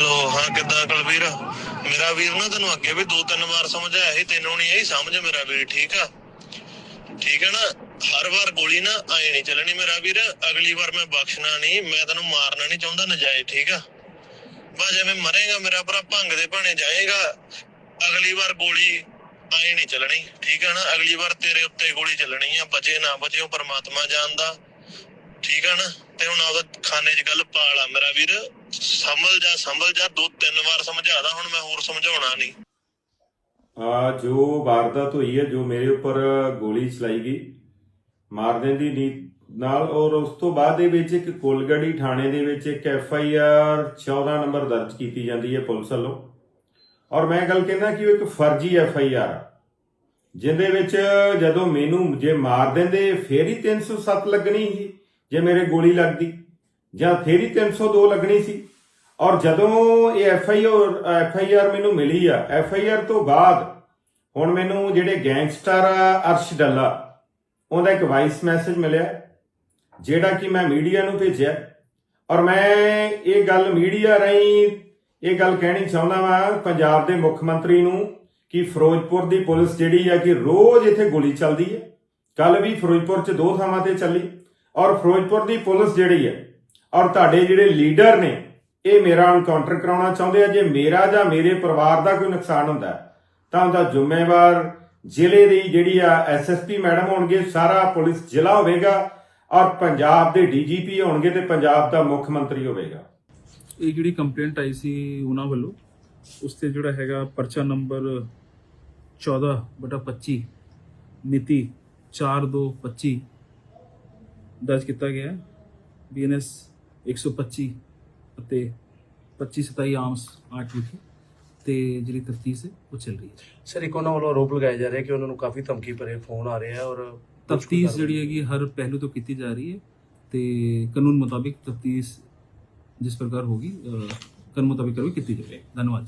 Hello ਹਾਂ, ਕਿੱਦਾਂ ਕੁਲਵੀਰ? ਮੇਰਾ ਵੀਰ ਨਾ ਤੈਨੂੰ ਅੱਗੇ ਵੀ ਦੋ ਤਿੰਨ ਵਾਰ ਸਮਝਾਇਆ ਸੀ, ਤੈਨੂੰ ਨਹੀਂ ਆਈ ਸਮਝ ਮੇਰਾ ਵੀਰ, ਠੀਕ ਆ? ਠੀਕ ਹੈ ਨਾ? ਹਰ ਵਾਰ ਗੋਲੀ ਨਾ ਆਏ ਨਹੀਂ ਚੱਲਣੀ ਮੇਰਾ ਵੀਰ, ਅਗਲੀ ਵਾਰ ਮੈਂ ਬਖਸ਼ਣਾ ਨਹੀਂ ਮੈਂ ਤੈਨੂੰ ਮਾਰਨਾ ਨਹੀਂ ਚਾਹੁੰਦਾ ਨਜਾਇਜ਼, ਠੀਕ ਆ? ਬਸ ਜਿਵੇਂ ਮਰੇਗਾ ਮੇਰਾ ਭਰਾ, ਭੰਗ ਦੇ ਭਾਣੇ ਜਾਏਗਾ, ਅਗਲੀ ਵਾਰ ਗੋਲੀ ਆਏ ਨਹੀਂ ਚੱਲਣੀ, ਠੀਕ ਆ ਨਾ? ਅਗਲੀ ਵਾਰ ਤੇਰੇ ਉੱਤੇ ਗੋਲੀ ਚੱਲਣੀ ਆ, ਬਚੇ ਨਾ ਬਚੇ, ਉਹ ਪਰਮਾਤਮਾ ਜਾਣਦਾ। ਠੀਕ ਆ ਨਾ? ਤੇ ਹੁਣ ਆਪਦਾ ਖਾਨੇ 'ਚ ਗੱਲ ਪਾ ਲਾ ਮੇਰਾ ਵੀਰ। ਸੰਭਲ ਜਾ ਸੰਭਲ ਜਾ। ਦੋ ਤਿੰਨ ਵਾਰ ਸਮਝਾਦਾ ਹੁਣ ਮੈਂ ਹੋਰ ਸਮਝਾਉਣਾ ਨਹੀਂ। ਆ ਜੋ ਵਾਰਦਾਤ ਹੋਈ ਹੈ, ਜੋ ਮੇਰੇ ਉੱਪਰ ਗੋਲੀ ਚਲਾਈ ਗਈ ਮਾਰ ਦੀ ਨੀਤ ਨਾਲ ਔਰ ਉਸ ਤੋਂ ਬਾਅਦ ਦੇ ਵਿੱਚ ਇੱਕ ਕੋਲਗੜੀ ਥਾਣੇ ਦੇ ਵਿੱਚ ਇੱਕ ਐਫ ਆਈ ਆਰ 14 ਨੰਬਰ ਦਰਜ ਕੀਤੀ ਜਾਂਦੀ ਹੈ ਪੁਲਿਸ ਵੱਲੋਂ। ਔਰ ਮੈਂ ਗੱਲ ਕਹਿੰਦਾ ਕਿ ਉਹ ਇੱਕ ਫਰਜ਼ੀ ਐਫ ਆਈ ਆਰ ਜਿੰਦੇ ਵਿੱਚ ਜਦੋਂ ਮੈਨੂੰ ਜੇ ਮਾਰ ਦਿੰਦੇ, ਫੇਰ ਹੀ 307 ਲੱਗਣੀ ਸੀ। ਜੇ ਮੇਰੇ ਗੋਲੀ ਲੱਗਦੀ ਜਾਂ ਫੇਰ ਹੀ 302 ਲੱਗਣੀ ਸੀ। ਔਰ ਜਦੋਂ ਇਹ F I R, F I R ਮੈਨੂੰ ਮਿਲੀ ਆ, ਐਫ ਆਈ ਆਰ ਤੋਂ ਬਾਅਦ ਹੁਣ ਮੈਨੂੰ ਜਿਹੜੇ ਗੈਂਗਸਟਰ ਆ, ਅਰਸ਼ ਡੱਲਾ, ਉਹਦਾ ਇੱਕ ਵਾਇਸ ਮੈਸੇਜ ਮਿਲਿਆ, ਜਿਹੜਾ ਕਿ ਮੈਂ ਮੀਡੀਆ ਨੂੰ ਭੇਜਿਆ। ਔਰ ਮੈਂ ਇਹ ਗੱਲ ਮੀਡੀਆ ਰਾਹੀਂ ਇਹ ਗੱਲ ਕਹਿਣੀ ਚਾਹੁੰਦਾ ਵਾਂ, ਪੰਜਾਬ ਦੇ ਮੁੱਖ ਮੰਤਰੀ ਨੂੰ ਕਿ ਫਿਰੋਜ਼ਪੁਰ ਦੀ ਪੁਲਿਸ ਜਿਹੜੀ ਆ ਕਿ ਰੋਜ਼ ਇੱਥੇ ਗੋਲੀ ਚੱਲਦੀ ਹੈ ਕੱਲ ਵੀ ਫਿਰੋਜ਼ਪੁਰ 'ਚ ਦੋ ਥਾਵਾਂ ਤੇ ਚੱਲੀ। ਔਰ ਫਿਰੋਜ਼ਪੁਰ ਦੀ ਪੁਲਿਸ ਜਿਹੜੀ ਹੈ, ਔਰ ਤੁਹਾਡੇ ਜਿਹੜੇ ਲੀਡਰ ਨੇ, ਇਹ ਮੇਰਾ ਐਨਕਾਊਂਟਰ ਕਰਾਉਣਾ ਚਾਹੁੰਦੇ ਆ। ਜੇ ਮੇਰਾ ਜਾਂ ਮੇਰੇ ਪਰਿਵਾਰ ਦਾ ਕੋਈ ਨੁਕਸਾਨ ਹੁੰਦਾ ਤਾਂ ਉਹਦਾ ਜ਼ਿੰਮੇਵਾਰ ਜ਼ਿਲ੍ਹੇ ਦੀ ਜਿਹੜੀ ਆ ਐਸਐਸਪੀ ਮੈਡਮ ਹੋਣਗੇ, ਸਾਰਾ ਪੁਲਿਸ ਜ਼ਿਲ੍ਹਾ ਹੋਵੇਗਾ ਔਰ ਪੰਜਾਬ ਦੇ ਡੀਜੀਪੀ ਹੋਣਗੇ ਤੇ ਪੰਜਾਬ ਦਾ ਮੁੱਖ ਮੰਤਰੀ ਹੋਵੇਗਾ। ਇਹ ਜਿਹੜੀ ਕੰਪਲੇਂਟ ਆਈ ਸੀ ਉਹਨਾਂ ਵੱਲੋਂ, ਉਸ ਤੇ ਜਿਹੜਾ ਹੈਗਾ ਪਰਚਾ ਨੰਬਰ 14 ਬਟਾ 25 ਮਿਤੀ 4225 ਦਰਜ ਕੀਤਾ ਗਿਆ ਬੀਐਨਐਸ 125 ਅਤੇ 2527 ਆਰਮਸ ਆਰਟ ਵਿਖੇ ਤੇ ਜਿਹੜੀ ਤਫਤੀਸ਼ ਹੈ ਉਹ ਚੱਲ ਰਹੀ ਹੈ। ਸਰ ਇੱਕ ਉਹਨਾਂ ਵੱਲੋਂ ਆਰੋਪ ਲਗਾਇਆ ਜਾ ਰਿਹਾ ਕਿ ਉਹਨਾਂ ਨੂੰ ਕਾਫੀ ਧਮਕੀ ਭਰੇ ਫੋਨ ਆ ਰਹੇ ਆ ਔਰ ਤਫਤੀਸ਼ ਜਿਹੜੀ ਹੈਗੀ ਹਰ ਪਹਿਲੂ ਤੋਂ ਕੀਤੀ ਜਾ ਰਹੀ ਹੈ ਤੇ ਕਾਨੂੰਨ ਮੁਤਾਬਿਕ ਤਫਤੀਸ਼ ਜਿਸ ਪ੍ਰਕਾਰ ਹੋਗੀ ਕਾਨੂੰਨ ਮੁਤਾਬਿਕ ਕਰਵਾਈ ਕੀਤੀ ਜਾਵੇਗੀ। ਧੰਨਵਾਦ